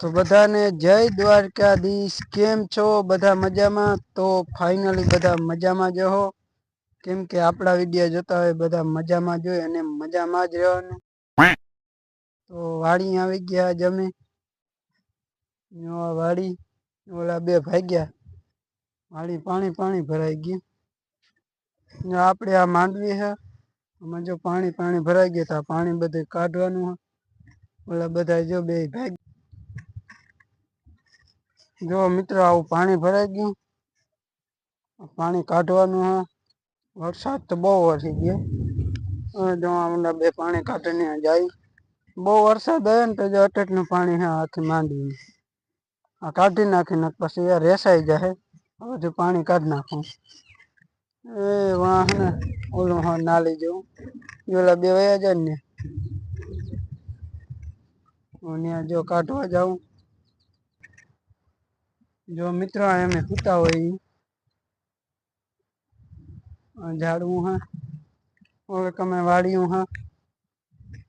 તો બધાને જય દ્વારકાધીશ. કેમ છો? બધા મજામાં? તો ફાઇનલી બધા મજામાં જ હો. કેમ કે આપણા વીડિયો જોતા હોય બધા મજામાં જોઈએ અને મજામાં જ રહેવાનું. તો વાડી આવી ગયા જમે વાડી, ઓલા બે ભાગ્યા. વાડી પાણી પાણી ભરાઈ ગયું. આપણે આ માંડવી છે આમાં જો પાણી પાણી ભરાઈ ગયું તો પાણી બધું કાઢવાનું ઓલા બધા જો બે ભાગ જો મિત્રો, આવું પાણી ભરાઈ ગયું. પાણી કાઢવાનું હા. વરસાદ તો બહુ વરસી ગયો. જો હમણાં બે પાણી કાઢીને જાય. બહુ વરસાદ આવે ને તો જો અટેટનું પાણી હા આખી માંડવી આ કાઢી નાખીને પછી એ રેસાઈ જાય. બધું પાણી કાઢી નાખું. એ, વાહ, ને. ઓલું હા, નાલી જવું. ઓલા બે વયા જાય ને. હું ત્યાં જો કાઢવા જાઉં. જો મિત્રો અમે સૂતા હોય ઝાડવું હા. ઓલે તમે વાડિયું હા.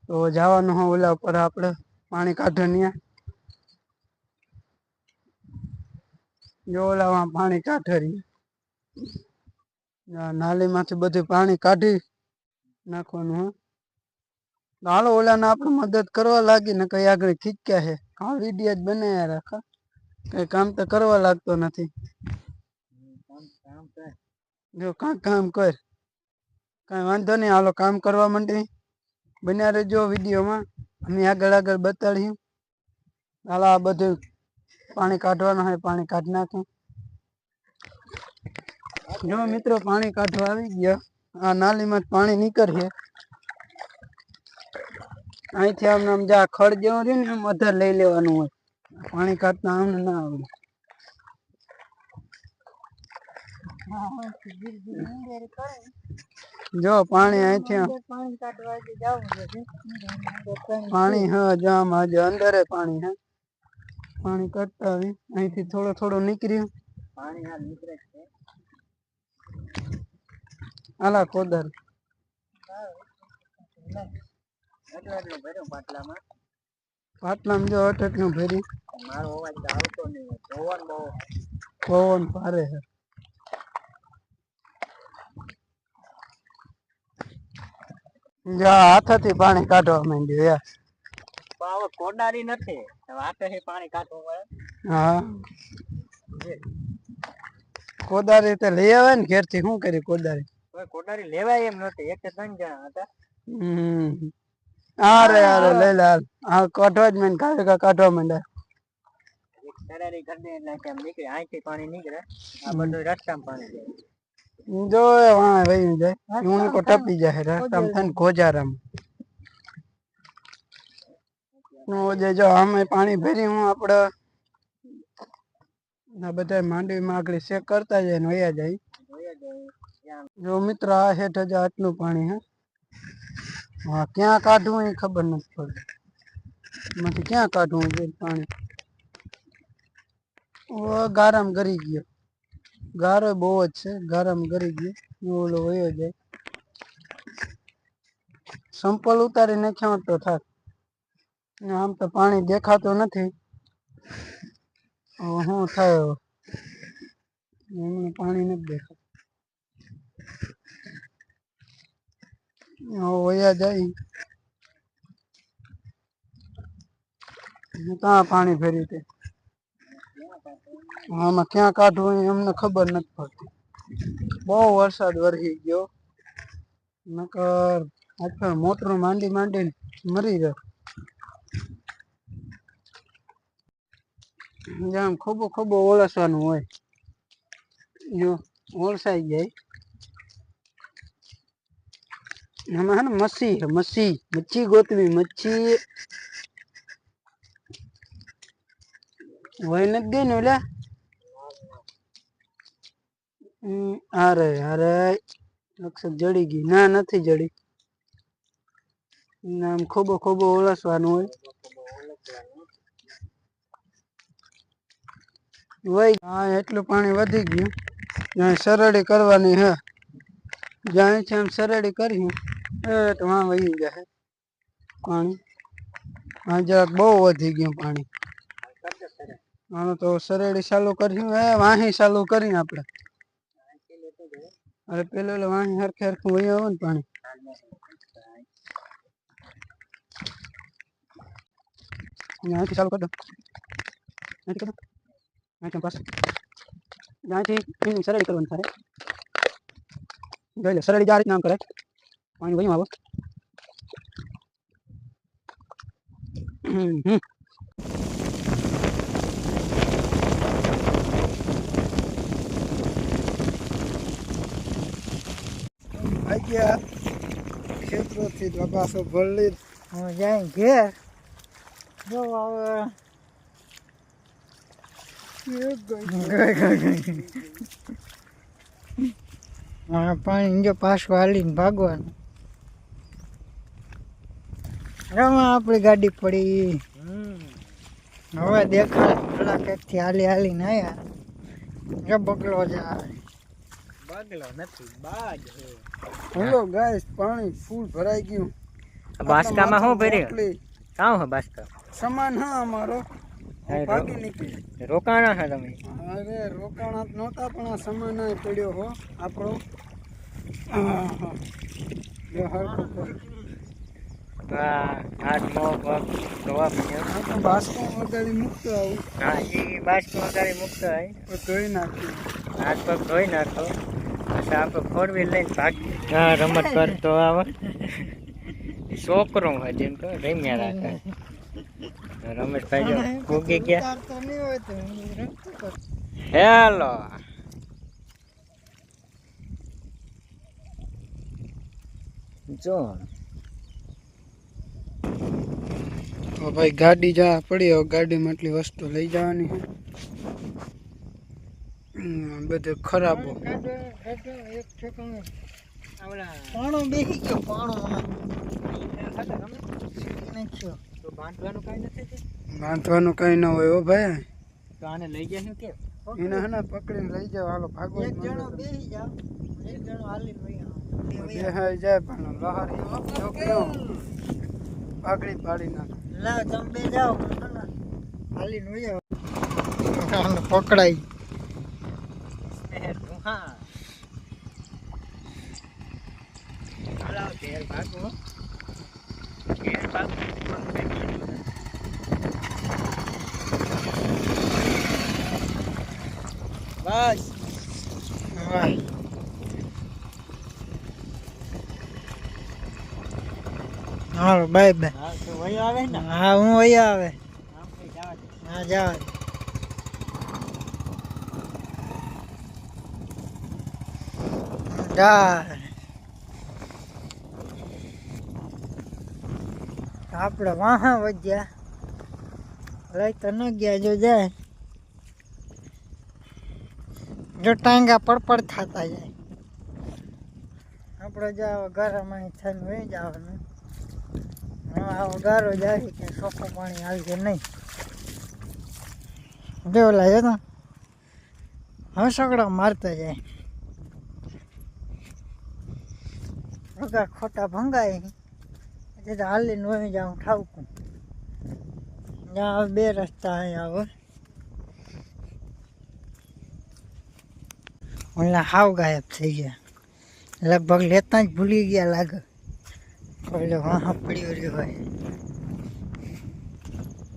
તો જવાનું હા ઓલા ઉપર આપણે પાણી કાઢવાની જો ઓલામાં પાણી કાઢરી નાલી માંથી બધું પાણી કાઢી નાખવાનું હા. હાલો ઓલાને આપણે મદદ કરવા લાગી ને કઈ આગળ ખીચ્યા છે હા વીડિયો જ બનાવ્યા રાખા કઈ કામ તો કરવા લાગતો નથી. જો કાંક કામ કર. કાંઈ વાંધો નહીં હાલો કામ કરવા માંડી. બન્યા રહેજો વિડીયોમાં. અમે આગળ આગળ બતાડીએ હાલો આ બધું પાણી કાઢવાનું હોય પાણી કાઢી નાખું. જો મિત્રો પાણી કાઢવા આવી ગયા. આ નાલીમાં જ પાણી નીકળશે. અહીંથી આમ આમ જા ખડ જેવું રહ્યું ને એમ વધારે લઈ લેવાનું હોય. પાણી કાઢતા આમને ના આવડે જો પાણી પાણી હા જામ આજે અંદરે પાણી હે. પાણી કાઢતા આવી. અહીંથી થોડો થોડો નીકળ્યું. આલા કોદર પાટલામાં જો અટકનું ભરી. પવન ભારે છે. જો હાથેથી પાણી કાઢવા માંડ્યું યાર કોડારી નથી. હાથેથી પાણી કાઢવું પડે. હા. કોદારી તો લઈ આવે ને ઘેરથી શું કરી કોદારી કોડારી લેવાય એમ નથી. એક ત્રણ જણા હતા. હમ. અરે અરે લઈ લે હાલ. હા કાઢવા જ મેં કાઢે કા કાઢવા માંડ્યા એક સરારી કરી દે એટલે કેમ નીકળે અહીંથી પાણી નીકળે આ બધું રસ્તામાં પાણી જાય જો એ વાં વહી જાય હું તો ટપી જાય રસ્તામાં થઈને ગોજારામ ઓજે જો અમે પાણી ભરી હું આપડે આ બધા માંડવીમાં આગળ ચેક કરતા જાય ને વયા જાય જોયા જાય જો મિત્ર આ હેઠ જ આટલું પાણી હે હા, ક્યાં કાઢવું એ ખબર નથી પડતી. માંથી ક્યાં કાઢવું છે પાણી? ઓ, ગારામ ગરી ગયો. ગારો બહુ જ છે, ગારામ ગરી ગયો. ઓલો વયો જાય. સંપલ ઉતારી નાખ્યો તો થાક આમ તો પાણી દેખાતું નથી. હું થાય એમને પાણી નથી દેખાતું. વયા જાય ત્યાં પાણી ફેરી તે આમાં ક્યાં કાઢવું એમને ખબર નથી પડતી. બહુ વરસાદ વરસી ગયો. નકર આજકાલ મોટર માંડી માંડીને મરી જાય જેમ ખોબો ખોબો ઓળસવાનું હોય. જો ઓળસાઈ જાય. આમાં હે ને મચ્છી મચ્છી મચ્છી ગોતવી, મચ્છી. વહી નથી ગઈ ને ઓલા? અરે અરે લક્ષક જડી ગઈ. ના, નથી જડી. નામ ખોબો ખોબો ઓળસવાનું હોય. વહી હા, એટલું પાણી વધી ગયું. સરળી કરવાની હે. જ્યાં છે એમ સરળી કરી એ તો વાં વહી જાય પાણી? હા જરાક બહુ વધી ગયું પાણી. આનો તો સરેડી ચાલુ કર્યું હે વાહી ચાલુ કરી આપણે. અરે પેલો એટલે વાહી હરખે હરખું વહી આવે ને પાણી. અને અહીંથી ચાલુ કરી દો. અહીંથી કરી. દો અહીંથી પાછું અહીંથી એની સરેડી કરવાની થાય. જોઈ લે સરેડી જ આ રીતના આમ કરે. પાણી વહી આવો હમ હમ આઈ ગયા ખેતરોથી લબાસો ભરલી હું જાય ઘેર જો હવે હા પાણી જો પાછું હાલીને ભાગવાનું રમા આપણી ગાડી પડી. હવે દેખાય. પેલા થી હાલી ને આયા. એ બગલો જાય બગલો નથી બાજ હેલો ગાઈસ પાણી ફૂલ ભરાઈ ગયું. બાસકામાં શું ભર્યું. કામ હે બાસકા? સમાન હા અમારો. ભાગી નીકળી. રોકાણા છે તમે? અરે રોકાણા જ નહોતા પણ આ સમાન પડ્યો હો. આપણો. હા, હા. હાથ મોં પગ ધોવા તો બાસકો વગાડી મૂકતો આવું હા એ બાસકો વગાડી મૂકતો હોય ધોઈ નાખ્યું હાથ પગ ધોઈ નાખો પછી આપણે ફોર વ્હીલ લઈને ભાગ હા રમત કરતો આવે છોકરો હોય જેમ તો રમ્યા રાખે રમેશભાઈ જો ભૂગી ગયા હેલો. જો તો ભાઈ ગાડી જા પડી હવે ગાડીમાં એટલી વસ્તુ લઈ જવાની બધે હમ, બધું ખરાબ. પાણો બેસી ગયો પાણો. બાંધવાનું કઈ નથી બાંધવાનું કઈ ના હોય ઓ ભાઈ. તો આને લઈ જશું કે? એને હે ને પકડીને લઈ જાવ હાલો ભાગો એક જણો બેસી જાવ એક જણો હાલી જાય પણ લહારી જો પાડી નાખે. લાવ તમે બે જાઓ હાલી નું જાઓ પકડાઈ હા લાવ તેલ ભાગો તેલ ભાગો બસ વાહ હાલો બાય બાય. હા તો વહી આવે ને? હા હું વહી આવે. હા જાવ આપણે વાહા વધ્યા. લઈ તો ન ગયા જો જાય. જો ટાંગા પડપડ થતા જાય. આપણે જાવ ઘરમાં થઈને વહી જવાનું હવે આવો ગારો જાય કે ચોખ્ખું પાણી આવશે નહીં. જો ઓલા છે તો હસકડા મારતા જાય. વગા ખોટા ભંગાય. એટલે તો હાલીને વહી જાઉં ઠાવકું. જ્યાં હવે બે રસ્તા અહીંયા આવે ઓલા હાવ ગાયબ થઈ ગયા. લગભગ લેતા જ ભૂલી ગયા લાગે. これはハプリ売り場へ。